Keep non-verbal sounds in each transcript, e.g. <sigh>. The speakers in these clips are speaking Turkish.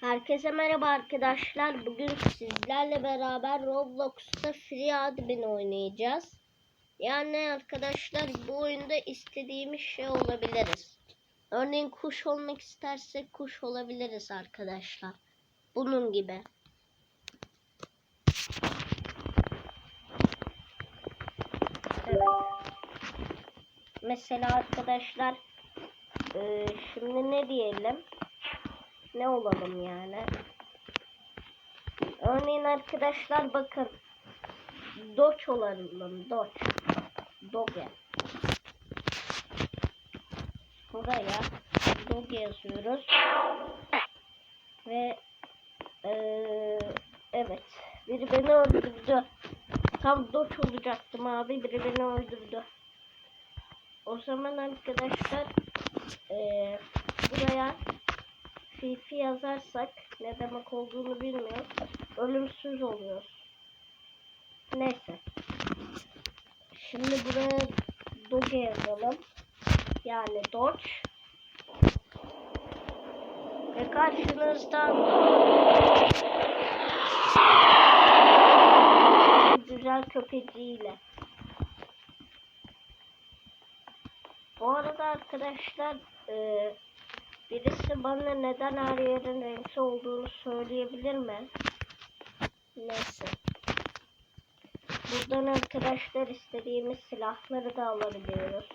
Herkese merhaba arkadaşlar. Bugün sizlerle beraber Roblox'ta Free Admin oynayacağız. Yani arkadaşlar bu oyunda istediğimiz şey olabiliriz. Örneğin kuş olmak istersek kuş olabiliriz arkadaşlar. Bunun gibi. Mesela arkadaşlar şimdi ne diyelim? Ne olalım yani? Örneğin arkadaşlar bakın. Doç olalım. Doç. Doge. Buraya Doge yazıyoruz. Ve eee, evet. Biri beni öldürdü. Tam Doç olacaktım abi. Biri beni öldürdü. O zaman arkadaşlar eee, buraya Fifi yazarsak ne demek olduğunu bilmiyorum. Ölümsüz oluyoruz. Neyse. Şimdi buraya Doge yazalım. Yani Dodge. Ve karşınızda güzel köpeciyle. Bu arada arkadaşlar eee Birisi bana neden her yerin renkli olduğunu söyleyebilir mi? Neyse. Buradan arkadaşlar istediğimiz silahları da alabiliyoruz.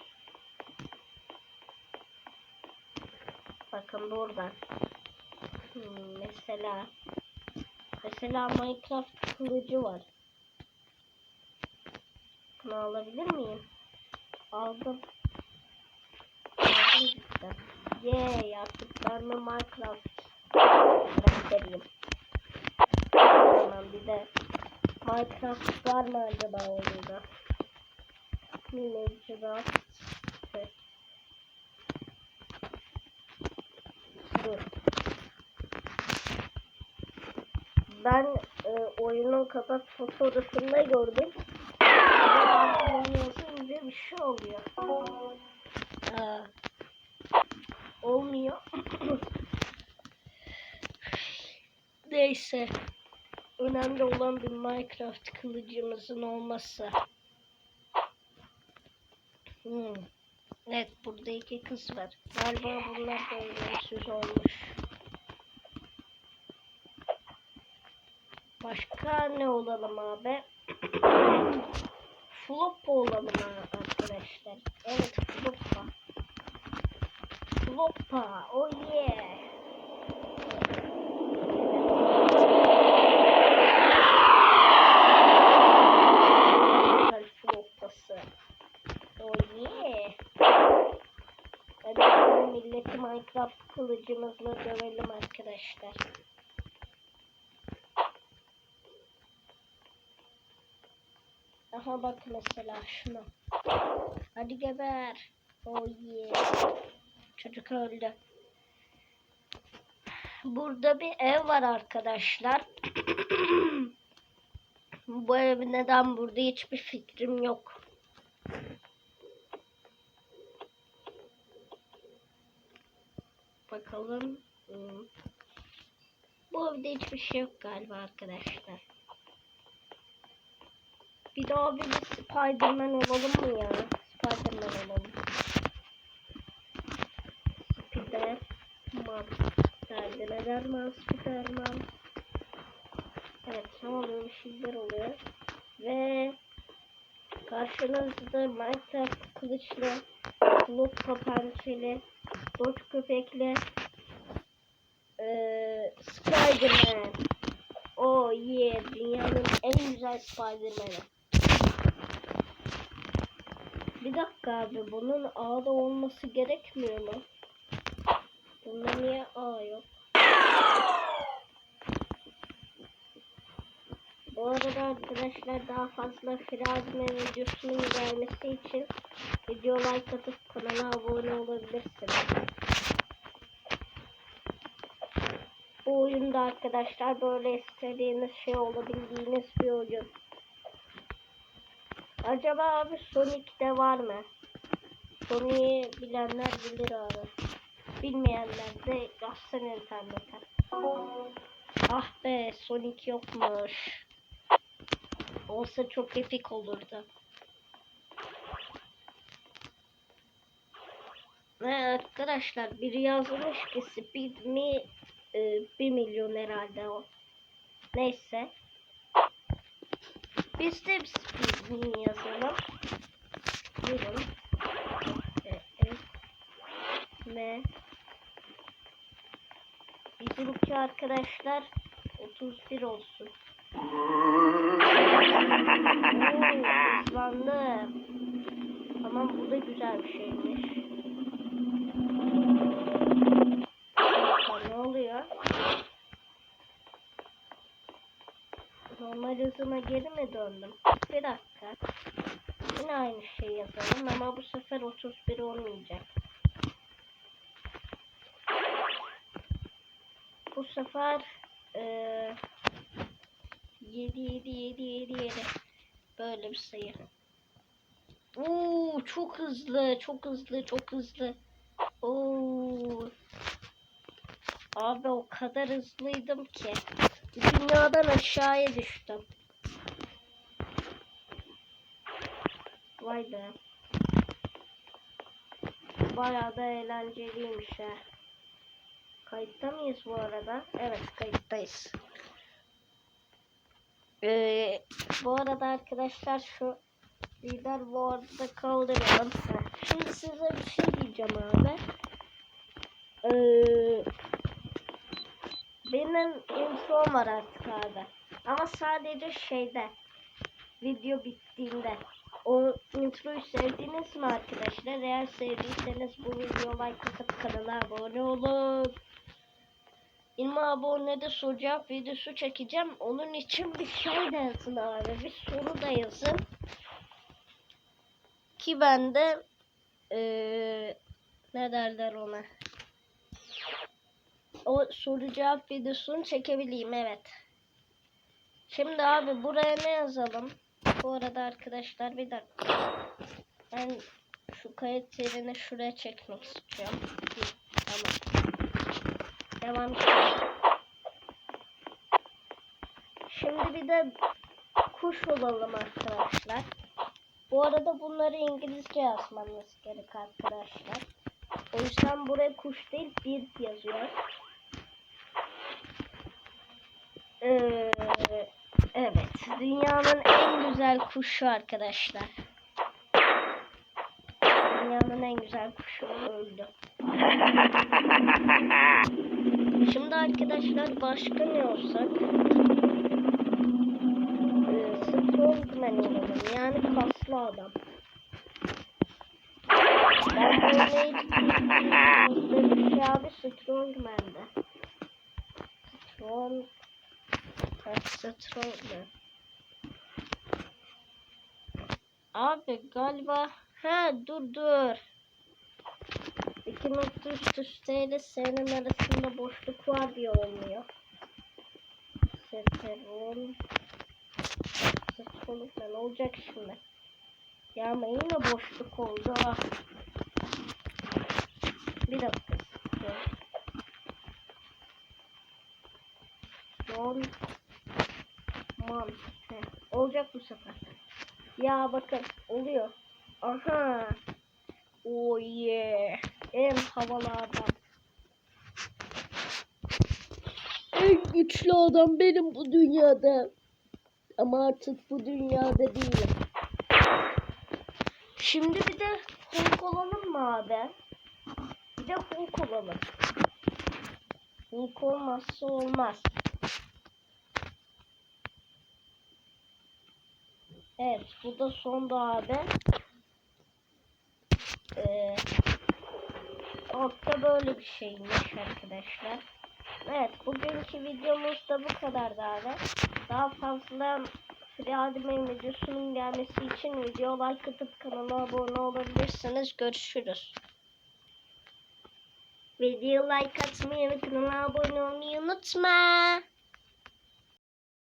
Bakın buradan. Hmm, mesela mesela Minecraft kılıcı var. Bunu alabilir miyim? Aldım. Aldım cidden. Yay yaptıklarımı Minecraft göstereyim. Tamam bir de Minecraft var mı acaba oyunda? Minecraft. Dur. Ben e, oyunun kapak fotoğrafında gördüm. Yazınca bir şey oluyor. Aa. Neyse. Önemli olan bir Minecraft kılıcımızın olması. Hmm. Evet burada iki kız var. Galiba bunlar da ölümsüz olmuş. Başka ne olalım abi? <clears throat> Flop olalım arkadaşlar. Evet floppa. Floppa. Oh yeah. Floppası. Oh yeah. Minecraft kılıcımızla dövelim arkadaşlar. Aha bak mesela şuna. Hadi geber. Oh yeah. Çocuk öldü. Burada bir ev var arkadaşlar. <clears throat> Bu ev neden burada hiçbir fikrim yok. Bakalım. Bu evde hiçbir şey yok galiba arkadaşlar. Bir daha bir de Spiderman olalım mı ya? Spiderman olalım. Spiderman. Derdine derman Spiderman. Evet ne oluyor? Bir şeyler oluyor. Ve karşınızda Minecraft kılıçlı, Loot pençeli, Doç köpekli, ee, Spiderman. Oh yeah, dünyanın en güzel Spiderman'i. Bir dakika abi bunun A'da olması gerekmiyor mu? Bunda niye A yok? Bu arada arkadaşlar daha fazla Firazme videosunun gelmesi için video like atıp kanala abone olabilirsiniz. Bu oyunda arkadaşlar böyle istediğiniz şey olabildiğiniz bir oyun. Acaba abi Sonic'te var mı? Sonic'i bilenler bilir abi. Bilmeyenler de yazsın internete. Ah be Sonic yokmuş. Olsa çok epik olurdu. Ve arkadaşlar biri yazmış ki Speed mi e, 1 milyon herhalde o. Neyse. Biz de Speed mi yazalım. Buyurun. E, e, M Bizimki arkadaşlar 31 olsun. Oo, <laughs> hızlandı. Tamam bu da güzel bir şeymiş. Ne oluyor? Normal hızıma geri mi döndüm? Bir dakika. Yine aynı şeyi yazalım ama bu sefer 31 olmayacak. Bu sefer eee 7 7 7 7 7 böyle bir sayı. Oo çok hızlı, çok hızlı, çok hızlı. Oo. Abi o kadar hızlıydım ki dünyadan aşağıya düştüm. Vay be. Bayağı da eğlenceliymiş ha. Kayıtta mıyız bu arada? Evet kayıttayız. Ee, bu arada arkadaşlar şu lider bu arada kaldıralım. Şimdi size bir şey diyeceğim abi. Ee, benim introm var artık abi. Ama sadece şeyde video bittiğinde. O introyu sevdiniz mi arkadaşlar? Eğer sevdiyseniz bu videoya like atıp kanala abone olun. 20 abonede soru cevap videosu çekeceğim. Onun için bir şey de yazın abi. Bir soru da yazın. Ki ben de eee ne derler ona. O soru cevap videosunu çekebileyim evet. Şimdi abi buraya ne yazalım? Bu arada arkadaşlar bir dakika. Ben şu kayıt yerini şuraya çekmek istiyorum. Tamam. Devam edelim. Şimdi bir de kuş olalım arkadaşlar. Bu arada bunları İngilizce yazmanız gerek arkadaşlar. O yüzden buraya kuş değil bir yazıyor. Ee, evet. Dünyanın en güzel kuşu arkadaşlar. Dünyanın en güzel kuşu öldü. <laughs> Arkadaşlar başka ne olsak? Ee, Strongman olalım. Yani kaslı adam. Ben böyle şey abi Strongman'de. Strong... Strongman. Abi galiba... Ha dur dur. İki nokta üst ile S'nin arasında boşluk var diye olmuyor. Seteron. Seteron ne olacak şimdi? Ya ama yine boşluk oldu. Ah. Bir dakika. Son. Man. Heh, olacak bu sefer. Ya bakın oluyor. Aha. Oh yeah. En havalı adam. En güçlü adam benim bu dünyada. Ama artık bu dünyada değilim. Şimdi bir de Hulk olalım mı abi? Bir de Hulk olalım. Hulk olmazsa olmaz. Evet bu da son da abi. Ee, altta böyle bir şeymiş arkadaşlar. Evet bugünkü videomuz da bu kadardı abi. Daha fazla Free Admin videosunun gelmesi için video like atıp kanala abone olabilirsiniz. Görüşürüz. Video like atmayı ve kanala abone olmayı unutma.